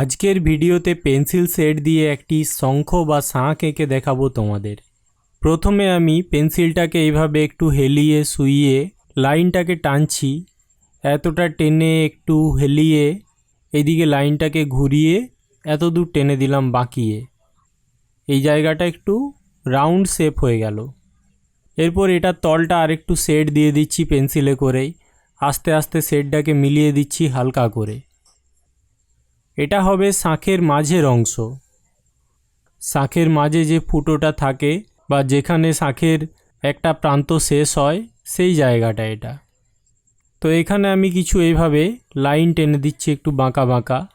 আজকের ভিডিওতে pencil set দিয়ে একটি শঙ্খ বা শাঁখ এঁকে দেখাবো তোমাদের। প্রথমে আমি পেন্সিলটাকে এইভাবে একটু হেলিয়ে, শুইয়ে, লাইনটাকে টানছি। এতটা টেনে একটু হেলিয়ে এদিকে লাইনটাকে ঘুরিয়ে এত দূর টেনে দিলাম বাঁকিয়ে। এই জায়গাটা একটু রাউন্ড শেপ হয়ে গেল। এরপর এটার তলটা আরেকটু শেড দিয়ে দিচ্ছি পেন্সিলে করেই। আস্তে আস্তে শেডটাকে মিলিয়ে দিচ্ছি হালকা করে। এটা হবে শাঁখের মাঝের অংশ। শাঁখের মাঝে যে ফুটোটা থাকে বা যেখানে শাঁখের একটা প্রান্ত শেষ হয়, সেই জায়গাটা এটা। তো এখানে আমি কিছু এইভাবে লাইন টেনে দিচ্ছি একটু বাঁকা বাঁকা।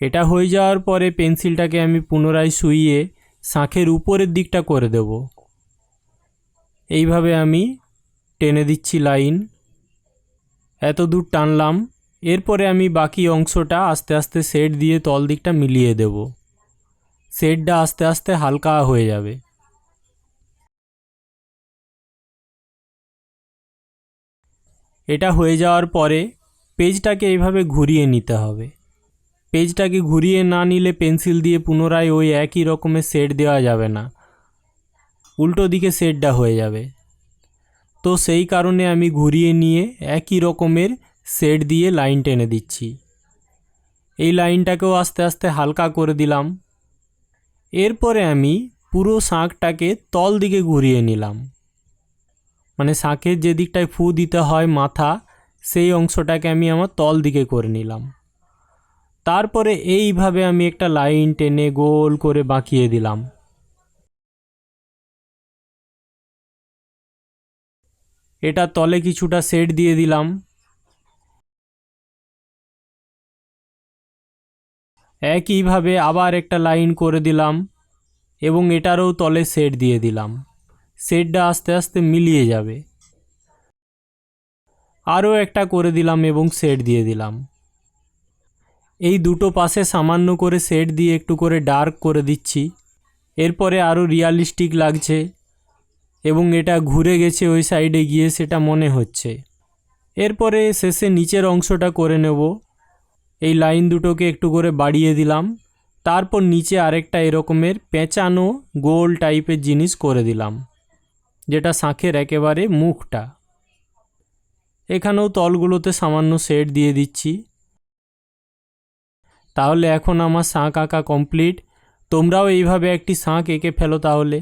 এটা হয়ে যাওয়ার পরে পেন্সিলটাকে আমি পুনরায় শুইয়ে শাঁখের উপরের দিকটা করে দেব। এইভাবে আমি টেনে দিচ্ছি লাইন। এত দূর টানলাম। এরপরে আমি বাকি অংশটা আস্তে আস্তে সেট দিয়ে তল দিকটা মিলিয়ে দেব। সেটটা আস্তে আস্তে হালকা হয়ে যাবে। এটা হয়ে যাওয়ার পরে পেজটাকে এইভাবে ঘুরিয়ে নিতে হবে। পেজটাকে ঘুরিয়ে না নিলে পেন্সিল দিয়ে পুনরায় ওই একই রকমের সেট দেওয়া যাবে না। উল্টো দিকে সেটটা হয়ে যাবে। তো সেই কারণে আমি ঘুরিয়ে নিয়ে একই রকমের সেট দিয়ে লাইন টেনে দিচ্ছি। এই লাইনটাকেও আস্তে আস্তে হালকা করে দিলাম। এরপরে আমি পুরো শাঁখটাকে তল দিকে ঘুরিয়ে নিলাম। মানে শাঁখের যে দিকটায় ফু দিতে হয় মাথা, সেই অংশটাকে আমি আমার তল দিকে করে নিলাম। তারপরে এইভাবে আমি একটা লাইন টেনে গোল করে বাঁকিয়ে দিলাম। এটা তলে কিছুটা সেট দিয়ে দিলাম। একইভাবে আবার একটা লাইন করে দিলাম এবং এটারও তলে সেট দিয়ে দিলাম। সেটটা আস্তে আস্তে মিলিয়ে যাবে। আরও একটা করে দিলাম এবং সেট দিয়ে দিলাম। এই দুটো পাশে সামান্য করে সেট দিয়ে একটু করে ডার্ক করে দিচ্ছি। এরপরে আরও রিয়ালিস্টিক লাগছে এবং এটা ঘুরে গেছে ওই সাইডে গিয়ে সেটা মনে হচ্ছে। এরপরে শেষে নিচের অংশটা করে নেব। এই লাইন দুটোকে একটু করে বাড়িয়ে দিলাম। তারপর নিচে আরেকটা এরকমের পেঁচানো গোল টাইপের জিনিস করে দিলাম, যেটা শাঁখের একেবারে মুখটা। এখানেও তলগুলোতে সামান্য শেড দিয়ে দিচ্ছি। তাহলে এখন আমার শাঁখ আঁকা কমপ্লিট। তোমরাও এইভাবে একটি শাঁখ এঁকে ফেলো তাহলে।